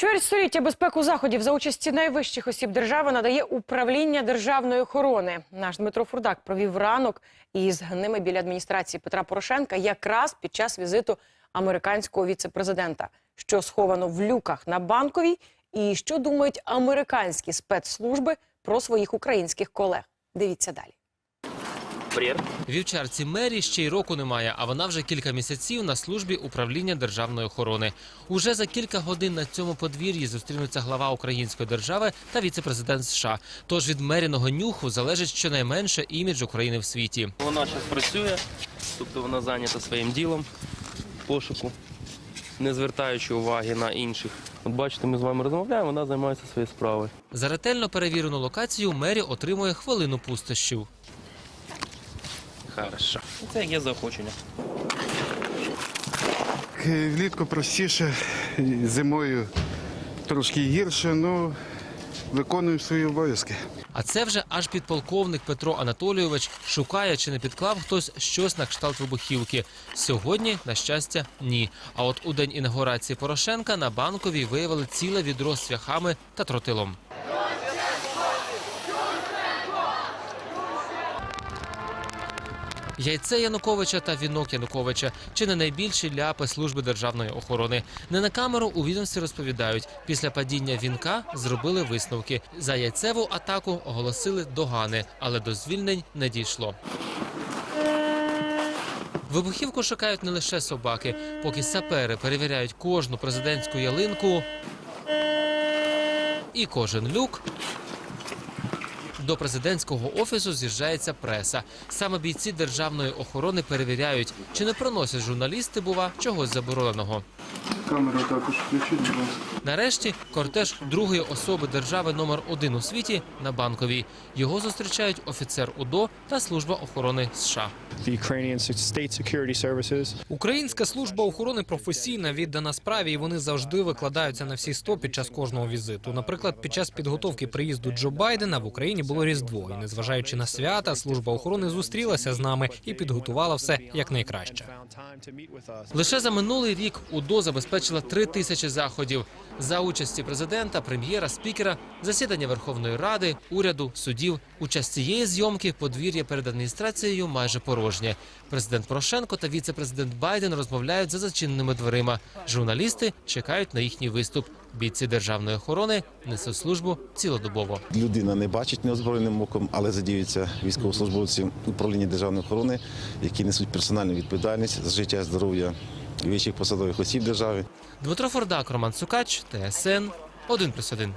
Чверть століття безпеку заходів за участі найвищих осіб держави надає управління державної охорони. Наш Дмитро Фурдак провів ранок із ними біля адміністрації Петра Порошенка якраз під час візиту американського віцепрезидента, що сховано в люках на банковій, і що думають американські спецслужби про своїх українських колег. Дивіться далі. Вівчарці Мері ще й року немає, а вона вже кілька місяців на службі управління державної охорони. Уже за кілька годин на цьому подвір'ї зустрінуться глава української держави та віцепрезидент США. Тож від меріного нюху залежить щонайменше імідж України в світі. Вона зараз працює, тобто вона зайнята своїм ділом пошуку, не звертаючи уваги на інших. От бачите, ми з вами розмовляємо, вона займається своєю справою. За ретельно перевірену локацію Мері отримує хвилину пустощів. Хорошо. Це як є заохочення. Е, Влітку простіше, зимою трошки гірше, ну виконуємо свої обов'язки. А це вже аж підполковник Петро Анатолійович шукає, чи не підклав хтось щось на кшталт вибухівки. Сьогодні, на щастя, ні. А от у день інаугурації Порошенка на банковій виявили ціле відро з цвяхами та тротилом. Яйце Януковича та вінок Януковича чи не найбільші ляпи служби державної охорони. Не на камеру у відомстві розповідають, після падіння вінка зробили висновки. За яйцеву атаку оголосили догани, але до звільнень не дійшло. Вибухівку шукають не лише собаки, поки сапери перевіряють кожну президентську ялинку і кожен люк. До президентського офісу з'їжджається преса. Саме бійці державної охорони перевіряють, чи не проносять журналісти, бува, чогось забороненого. Камеру також включіть, будь ласка. Нарешті кортеж другої особи держави номер один у світі на банковій. Його зустрічають офіцер УДО та служба охорони США. Українська служба охорони професійна, віддана справі, і вони завжди викладаються на всі сто під час кожного візиту. Наприклад, під час підготовки приїзду Джо Байдена в Україні було різдво, і незважаючи на свята, служба охорони зустрілася з нами і підготувала все якнайкраще. Лише за минулий рік УДО забезпечила три тисячі заходів за участі президента, прем'єра, спікера, засідання Верховної Ради, уряду, судів. У час цієї зйомки подвір'я перед адміністрацією майже порожнє. Президент Порошенко та віце-президент Байден розмовляють за зачиненими дверима. Журналісти чекають на їхній виступ. Бійці державної охорони несуть службу цілодобово. Людина не бачить неозброєним оком, але задіються військовослужбовці управління державної охорони, які несуть персональну відповідальність за життя і здоров'я вищих посадових осіб держави. Дмитро Фордак, Роман Сукач, ТСН 1+,1.